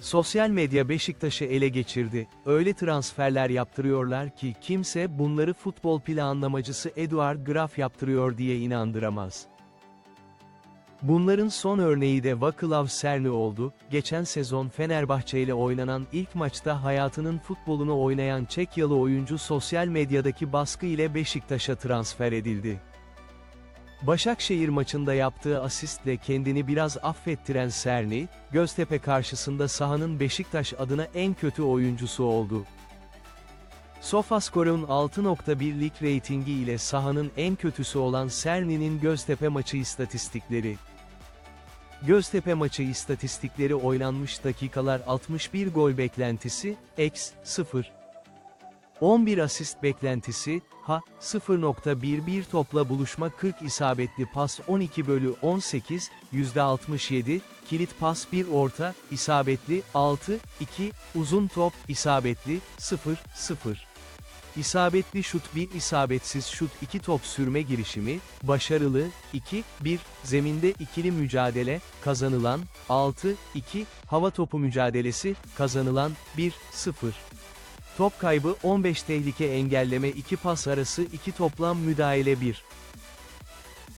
Sosyal medya Beşiktaş'ı ele geçirdi. Öyle transferler yaptırıyorlar ki kimse bunları futbol planlamacısı Eduard Graf yaptırıyor diye inandıramaz. Bunların son örneği de Vaclav Serni oldu. Geçen sezon Fenerbahçe ile oynanan ilk maçta hayatının futbolunu oynayan Çekyalı oyuncu sosyal medyadaki baskı ile Beşiktaş'a transfer edildi. Başakşehir maçında yaptığı asistle kendini biraz affettiren Serni, Göztepe karşısında sahanın Beşiktaş adına en kötü oyuncusu oldu. Sofascore'un 6.1 lig reytingi ile sahanın en kötüsü olan Serni'nin Göztepe maçı istatistikleri. Göztepe maçı istatistikleri oynanmış dakikalar 61 gol beklentisi, x 0. 11 asist beklentisi, ha, 0.11 topla buluşma 40 isabetli pas 12 bölü 18, %67, kilit pas 1 orta, isabetli, 6, 2, uzun top, isabetli, 0, 0. İsabetli şut 1 isabetsiz şut 2 top sürme girişimi, başarılı, 2, 1, zeminde ikili mücadele, kazanılan, 6, 2, hava topu mücadelesi, kazanılan, 1, 0. Top kaybı 15 tehlike engelleme 2 pas arası 2 toplam müdahale 1.